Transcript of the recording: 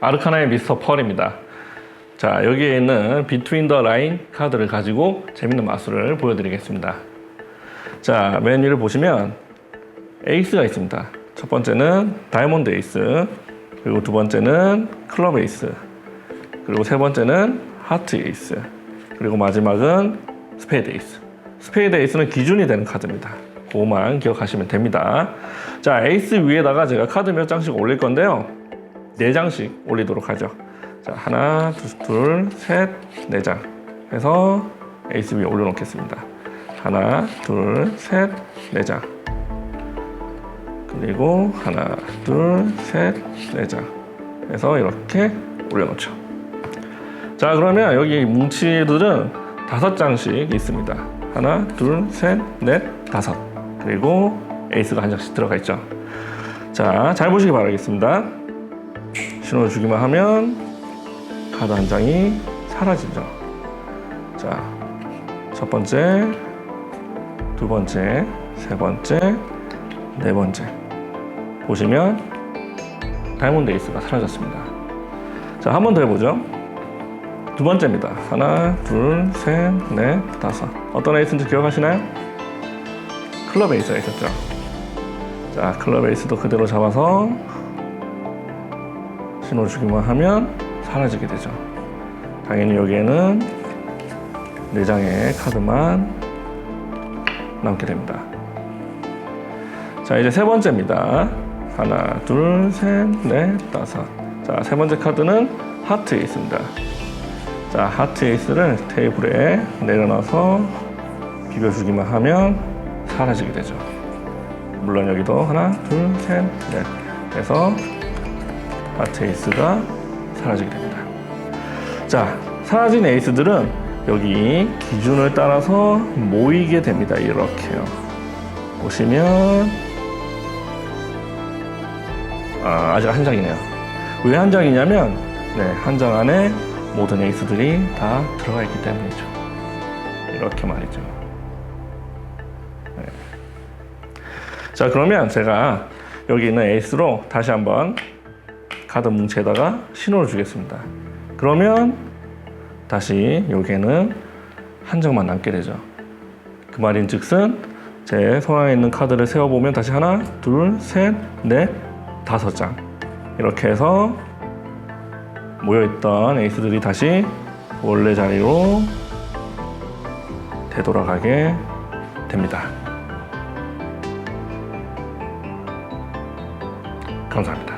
아르카나의 미스터 펄입니다. 자, 여기에 있는 비트윈 더 라인 카드를 가지고 재밌는 마술을 보여드리겠습니다. 자, 맨 위를 보시면 에이스가 있습니다. 첫 번째는 다이몬드 에이스, 그리고 두 번째는 클럽 에이스, 그리고 세 번째는 하트 에이스, 그리고 마지막은 스페이드 에이스. 스페이드 에이스는 기준이 되는 카드입니다. 그거만 기억하시면 됩니다. 자, 에이스 위에다가 제가 카드 몇 장씩 올릴 건데요. 네 장씩 올리도록 하죠. 자, 하나, 둘, 둘, 셋, 네 장 해서 에이스 올려놓겠습니다. 하나, 둘, 셋, 네 장. 그리고 하나, 둘, 셋, 네 장. 해서 이렇게 올려놓죠. 자, 그러면 여기 뭉치들은 다섯 장씩 있습니다. 하나, 둘, 셋, 넷, 다섯. 그리고 에이스가 한 장씩 들어가 있죠. 자, 잘 보시기 바라겠습니다. 신호를 주기만 하면 카드 한 장이 사라지죠. 자, 첫 번째, 두 번째, 세 번째, 네 번째. 보시면 다이몬드 에이스가 사라졌습니다. 자, 한 번 더 해보죠. 두 번째입니다. 하나, 둘, 셋, 넷, 다섯. 어떤 에이스인지 기억하시나요? 클럽 에이스가 있었죠. 자, 클럽 에이스도 그대로 잡아서 신호 주기만 하면 사라지게 되죠. 당연히 여기에는 네 장의 카드만 남게 됩니다. 자, 이제 세 번째입니다. 하나, 둘, 셋, 넷, 다섯. 자, 세 번째 카드는 하트 에이스입니다. 자, 하트 에이스를 테이블에 내려놔서 비벼주기만 하면 사라지게 되죠. 물론 여기도 하나, 둘, 셋, 넷 해서 하트 에이스가 사라지게 됩니다. 자, 사라진 에이스들은 여기 기준을 따라서 모이게 됩니다. 이렇게요. 보시면 아, 아직 한 장이네요. 왜 한 장이냐면 네, 한 장 안에 모든 에이스들이 다 들어가 있기 때문이죠. 이렇게 말이죠. 네. 자, 그러면 제가 여기 있는 에이스로 다시 한번 카드 뭉치에다가 신호를 주겠습니다. 그러면 다시 여기에는 한 장만 남게 되죠. 그 말인 즉슨 제 손안에 있는 카드를 세어보면 다시 하나, 둘, 셋, 넷, 다섯 장. 이렇게 해서 모여있던 에이스들이 다시 원래 자리로 되돌아가게 됩니다. 감사합니다.